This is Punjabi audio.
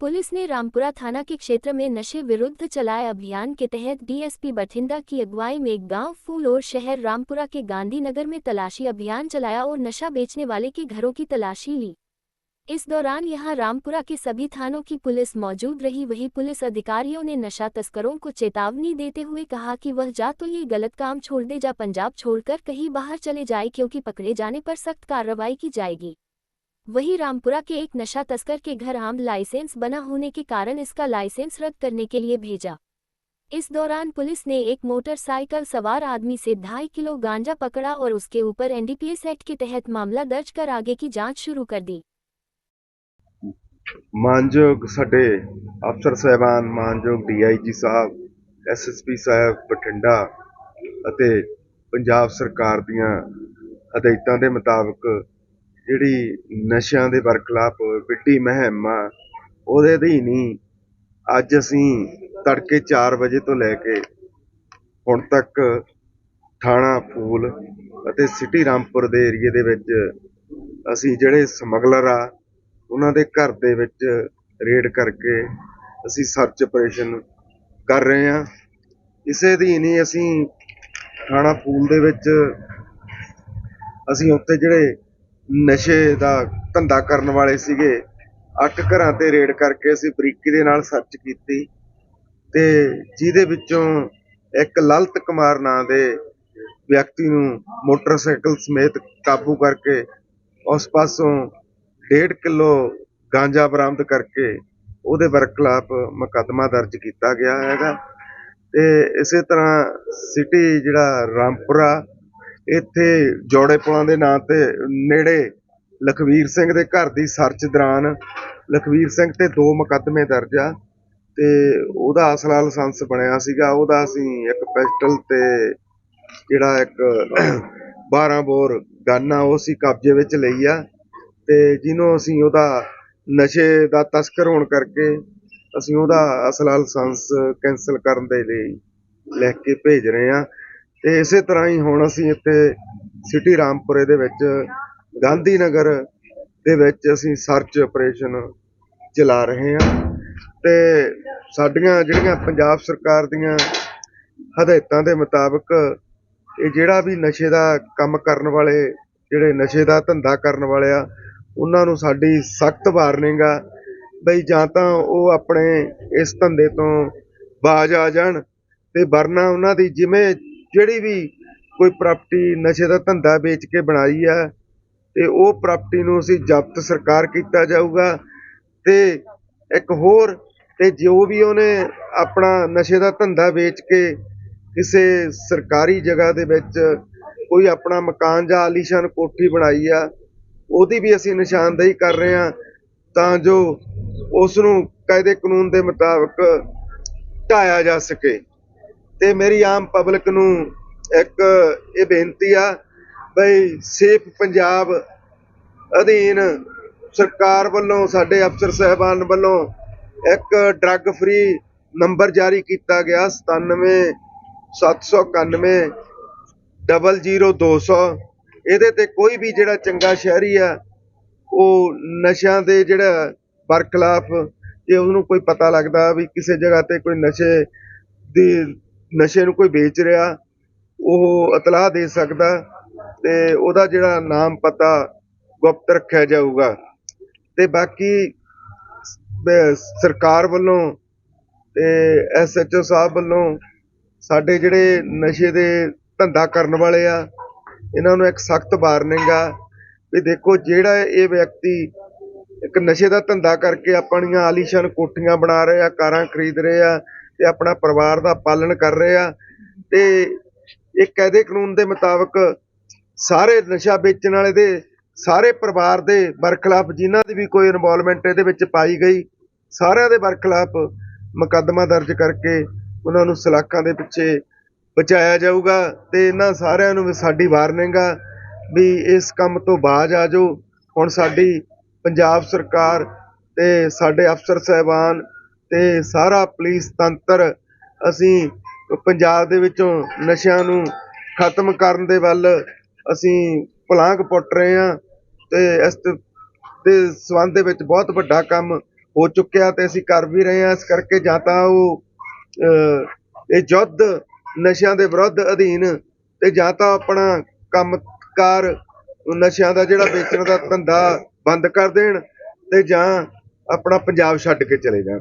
पुलिस ने रामपुरा थाना के क्षेत्र में नशे विरुद्ध चलाए अभियान के तहत डीएसपी बठिंडा की अगुवाई में गाँव फूल और शहर रामपुरा के गांधीनगर में तलाशी अभियान चलाया और नशा बेचने वाले के घरों की तलाशी ली। इस दौरान यहाँ रामपुरा के सभी थानों की पुलिस मौजूद रही। वहीं पुलिस अधिकारियों ने नशा तस्करों को चेतावनी देते हुए कहा कि वह जा तो ये गलत काम छोड़ दे, जा पंजाब छोड़कर कहीं बाहर चले जाए, क्योंकि पकड़े जाने पर सख्त कार्रवाई की जाएगी। वहीं रामपुरा के एक नशा तस्कर के घर आम लाइसेंस बना होने के कारण इसका लाइसेंस रद्द करने के लिए भेजा इस दौरान पुलिस ने एक मोटरसाइकिल सवार आदमी से ढाई किलो गांजा पकड़ा और उसके ऊपर एनडीपीएस एक्ट के तहत मामला दर्ज कर आगे की जांच शुरू कर दी ਮਾਨਯੋਗ ਸਾਡੇ ਅਫਸਰ ਸਹਿਬਾਨ ਮਾਨਯੋਗ ਡੀਆਈਜੀ ਸਾਹਿਬ ਐਸਐਸਪੀ ਸਾਹਿਬ ਬਠਿੰਡਾ ਅਤੇ ਪੰਜਾਬ ਸਰਕਾਰ ਦੀਆਂ ਹਦਾਇਤਾਂ ਦੇ ਮੁਤਾਬਕ ਜਿਹੜੀ ਨਸ਼ਿਆਂ ਦੇ ਬਰਖਲਾਫ ਵਿੱਢੀ ਮੁਹਿੰਮ ਆ, ਉਹਦੇ ਅਧੀਨ ਹੀ ਅੱਜ ਅਸੀਂ ਤੜਕੇ 4 ਵਜੇ ਤੋਂ ਲੈ ਕੇ ਹੁਣ ਤੱਕ ਥਾਣਾ ਫੂਲ ਅਤੇ ਸਿਟੀ ਰਾਮਪੁਰ ਦੇ ਏਰੀਏ ਦੇ ਵਿੱਚ ਅਸੀਂ ਜਿਹੜੇ ਸਮਗਲਰ ਆ, ਉਹਨਾਂ ਦੇ ਘਰ ਦੇ ਵਿੱਚ ਰੇਡ ਕਰਕੇ ਅਸੀਂ ਸਰਚ ਆਪਰੇਸ਼ਨ ਕਰ ਰਹੇ ਹਾਂ। ਇਸੇ ਅਧੀਨ ਹੀ ਅਸੀਂ ਥਾਣਾ ਫੂਲ ਦੇ ਵਿੱਚ ਅਸੀਂ ਉੱਥੇ ਜਿਹੜੇ ਨਸ਼ੇ ਦਾ ਧੰਦਾ ਕਰਨ ਵਾਲੇ ਸੀਗੇ। ਅੱਠ ਘਰਾਂ ਤੇ ਰੇਡ ਕਰਕੇ ਅਸੀਂ ਬਰੀਕੀ ਦੇ ਨਾਲ ਸਰਚ ਕੀਤੀ ਤੇ ਜਿਹਦੇ ਵਿੱਚੋਂ ਇੱਕ ਲਲਤ ਕੁਮਾਰ ਨਾਂ ਦੇ ਵਿਅਕਤੀ ਨੂੰ ਮੋਟਰਸਾਈਕਲ ਸਮੇਤ ਕਾਬੂ ਕਰਕੇ ਉਸ ਪਾਸੋਂ ਡੇਢ ਕਿਲੋ ਗਾਂਜਾ ਬਰਾਮਦ ਕਰਕੇ ਉਹਦੇ ਬਰਖਲਾਫ ਮੁਕੱਦਮਾ ਦਰਜ ਕੀਤਾ ਗਿਆ ਹੈਗਾ। ਤੇ ਇਸੇ ਤਰ੍ਹਾਂ ਸਿਟੀ ਜਿਹੜਾ ਰਾਮਪੁਰਾ ਇੱਥੇ ਜੋੜੇ ਪੁਲਾਂ ਦੇ ਨਾਂ ਤੇ ਨੇੜੇ ਲਖਵੀਰ ਸਿੰਘ ਦੇ ਘਰ ਦੀ ਸਰਚ ਦੌਰਾਨ ਲਖਵੀਰ ਸਿੰਘ ਤੇ ਦੋ ਮੁਕੱਦਮੇ ਦਰਜ ਆ ਤੇ ਉਹਦਾ ਅਸਲਾ ਲਾਇਸੈਂਸ ਬਣਿਆ ਸੀਗਾ। ਉਹਦਾ ਅਸੀਂ ਇੱਕ ਪਿਸਟਲ ਤੇ ਜਿਹੜਾ ਇੱਕ 12 ਬੋਰ ਗਨ ਆ, ਉਹ ਅਸੀਂ ਕਬਜ਼ੇ ਵਿੱਚ ਲਈ ਆ ਤੇ ਜਿਹਨੂੰ ਅਸੀਂ ਉਹਦਾ ਨਸ਼ੇ ਦਾ ਤਸਕਰ ਹੋਣ ਕਰਕੇ ਅਸੀਂ ਉਹਦਾ ਅਸਲਾ ਲਾਇਸੈਂਸ ਕੈਂਸਲ ਕਰਨ ਦੇ ਲਈ ਲਿਖ ਕੇ ਭੇਜ ਰਹੇ ਹਾਂ ਤੇ ਇਸੇ ਤਰ੍ਹਾਂ ਹੀ ਹੁਣ ਅਸੀਂ ਇੱਥੇ ਸਿਟੀ ਰਾਮਪੁਰੇ ਦੇ ਵਿੱਚ ਗਾਂਧੀ ਨਗਰ ਦੇ ਵਿੱਚ ਅਸੀਂ ਸਰਚ ਆਪਰੇਸ਼ਨ ਚਲਾ ਰਹੇ ਹਾਂ। ਤੇ ਸਾਡੀਆਂ ਜਿਹੜੀਆਂ ਪੰਜਾਬ ਸਰਕਾਰ ਦੀਆਂ ਹਦਾਇਤਾਂ ਦੇ ਮੁਤਾਬਕ ਇਹ ਜਿਹੜਾ ਵੀ ਨਸ਼ੇ ਦਾ ਕੰਮ ਕਰਨ ਵਾਲੇ, ਜਿਹੜੇ ਨਸ਼ੇ ਦਾ ਧੰਦਾ ਕਰਨ ਵਾਲੇ ਆ, ਉਹਨਾਂ ਨੂੰ ਸਾਡੀ ਸਖਤ ਵਾਰਨਿੰਗ ਆ ਬਈ ਜਾਂ ਤਾਂ ਉਹ ਆਪਣੇ ਇਸ ਧੰਦੇ ਤੋਂ ਬਾਜ ਆ ਜਾਣ ਤੇ ਵਰਨਾ ਉਹਨਾਂ ਦੀ ਜਿਵੇਂ ਜਿਹੜੀ ਵੀ ਕੋਈ ਪ੍ਰਾਪਰਟੀ ਨਸ਼ੇ ਦਾ ਧੰਦਾ ਵੇਚ ਕੇ ਬਣਾਈ ਆ, ਤੇ ਉਹ ਪ੍ਰਾਪਰਟੀ ਨੂੰ ਅਸੀਂ ਜ਼ਬਤ ਸਰਕਾਰ ਕੀਤਾ ਜਾਊਗਾ ਤੇ ਇੱਕ ਹੋਰ, ਤੇ ਜੋ ਵੀ ਉਹਨੇ ਆਪਣਾ ਨਸ਼ੇ ਦਾ ਧੰਦਾ ਵੇਚ ਕੇ ਕਿਸੇ ਸਰਕਾਰੀ ਜਗ੍ਹਾ ਦੇ ਵਿੱਚ ਕੋਈ ਆਪਣਾ ਮਕਾਨ ਜਾਂ ਆਲੀਸ਼ਾਨ ਕੋਠੀ ਬਣਾਈ ਆ, ਉਹਦੀ ਵੀ ਅਸੀਂ ਨਿਸ਼ਾਨਦੇਹੀ ਕਰ ਰਹੇ ਹਾਂ, ਤਾਂ ਜੋ ਉਸ ਨੂੰ ਕਾਇਦੇ ਕਾਨੂੰਨ ਦੇ ਮੁਤਾਬਕ ਢਾਇਆ ਜਾ ਸਕੇ। ਤੇ ਮੇਰੀ ਆਮ ਪਬਲਿਕ ਨੂੰ ਇੱਕ ਇਹ ਬੇਨਤੀ ਆ ਬਈ ਸੇਫ ਪੰਜਾਬ ਅਧੀਨ ਸਰਕਾਰ ਵੱਲੋਂ, ਸਾਡੇ ਅਫਸਰ ਸਹਿਬਾਨ ਵੱਲੋਂ ਇੱਕ ਡਰੱਗ ਫ੍ਰੀ ਨੰਬਰ ਜਾਰੀ ਕੀਤਾ ਗਿਆ 97 791 00200 ਇਹਦੇ ਤੇ ਕੋਈ ਵੀ ਜਿਹੜਾ ਚੰਗਾ ਸ਼ਹਿਰੀ ਆ, ਉਹ ਨਸ਼ਿਆਂ ਦੇ ਜਿਹੜਾ ਬਰਖਲਾਫ ਜੇ ਉਹਨੂੰ ਕੋਈ ਪਤਾ ਲੱਗਦਾ ਵੀ ਕਿਸੇ ਜਗ੍ਹਾ ਤੇ ਕੋਈ ਨਸ਼ੇ ਦੀ ਨਸ਼ੇ ਨੂੰ ਕੋਈ ਵੇਚ ਰਿਹਾ, ਉਹ ਇਤਲਾਹ ਦੇ ਸਕਦਾ ਤੇ ਉਹਦਾ ਜਿਹੜਾ ਨਾਮ ਪਤਾ ਗੁਪਤ ਰੱਖਿਆ ਜਾਊਗਾ। ਤੇ ਬਾਕੀ ਸਰਕਾਰ ਵੱਲੋਂ ਤੇ ਐਸਐਚਓ ਸਾਹਿਬ ਵੱਲੋਂ ਸਾਡੇ ਜਿਹੜੇ ਨਸ਼ੇ ਦੇ ਧੰਦਾ ਕਰਨ ਵਾਲੇ ਆ, ਇਹਨਾਂ ਨੂੰ ਇੱਕ ਸਖਤ ਵਾਰਨਿੰਗ ਆ ਵੀ ਦੇਖੋ ਜਿਹੜਾ ਇਹ ਵਿਅਕਤੀ ਇੱਕ ਨਸ਼ੇ ਦਾ ਧੰਦਾ ਕਰਕੇ ਆਪਣੀਆਂ ਆਲੀਸ਼ਾਨ ਕੋਠੀਆਂ ਬਣਾ ਰਹੇ ਆ ਕਾਰਾਂ ਖਰੀਦ ਰਹੇ ਆ ਤੇ ਆਪਣਾ ਪਰਿਵਾਰ ਦਾ ਪਾਲਣ ਕਰ ਰਹੇ ਆ ਤੇ ਇਹ ਕਾਇਦੇ ਕਾਨੂੰਨ ਦੇ ਮੁਤਾਬਕ ਸਾਰੇ ਨਸ਼ਾ ਵੇਚਣ ਵਾਲੇ ਦੇ, ਸਾਰੇ ਪਰਿਵਾਰ ਦੇ ਬਰਖਲਾਫ ਜਿਨ੍ਹਾਂ ਦੀ ਵੀ ਕੋਈ ਇਨਵੋਲਵਮੈਂਟ ਇਹਦੇ ਵਿੱਚ ਪਾਈ ਗਈ, ਸਾਰਿਆਂ ਦੇ ਬਰਖਲਾਫ ਮੁਕੱਦਮਾ ਦਰਜ ਕਰਕੇ ਉਹਨਾਂ ਨੂੰ ਸਲਾਖਾਂ ਦੇ ਪਿੱਛੇ ਬਚਾਇਆ ਜਾਊਗਾ ਤੇ ਇਹਨਾਂ ਸਾਰਿਆਂ ਨੂੰ ਵੀ ਸਾਡੀ ਵਾਰਨਿੰਗ ਆ ਵੀ ਇਸ ਕੰਮ ਤੋਂ ਬਾਜ ਆ ਜਾਓ। ਹੁਣ ਸਾਡੀ ਪੰਜਾਬ ਸਰਕਾਰ ਤੇ ਸਾਡੇ ਅਫਸਰ ਸਹਿਬਾਨ ਤੇ ਸਾਰਾ ਪੁਲਿਸ ਤੰਤਰ ਅਸੀਂ ਪੰਜਾਬ ਦੇ ਵਿੱਚੋਂ ਨਸ਼ਿਆਂ ਨੂੰ ਖਤਮ ਕਰਨ ਦੇ ਵੱਲ ਅਸੀਂ ਪਲਾਂਘ ਪੁੱਟ ਰਹੇ ਹਾਂ ਅਤੇ ਇਸ ਦੇ ਸੰਬੰਧ ਦੇ ਵਿੱਚ ਬਹੁਤ ਵੱਡਾ ਕੰਮ ਹੋ ਚੁੱਕਿਆ ਅਤੇ ਅਸੀਂ ਕਰ ਵੀ ਰਹੇ ਹਾਂ। ਇਸ ਕਰਕੇ ਜਾਂ ਤਾਂ ਉਹ ਇਹ ਯੁੱਧ ਨਸ਼ਿਆਂ ਦੇ ਵਿਰੁੱਧ ਅਧੀਨ ਤੇ ਜਾਂ ਤਾਂ ਆਪਣਾ ਕੰਮਕਾਰ ਨਸ਼ਿਆਂ ਦਾ ਜਿਹੜਾ ਵੇਚਣ ਦਾ ਧੰਦਾ ਬੰਦ ਕਰ ਦੇਣ ਤੇ ਜਾਂ ਆਪਣਾ ਪੰਜਾਬ ਛੱਡ ਕੇ ਚਲੇ ਜਾਣ।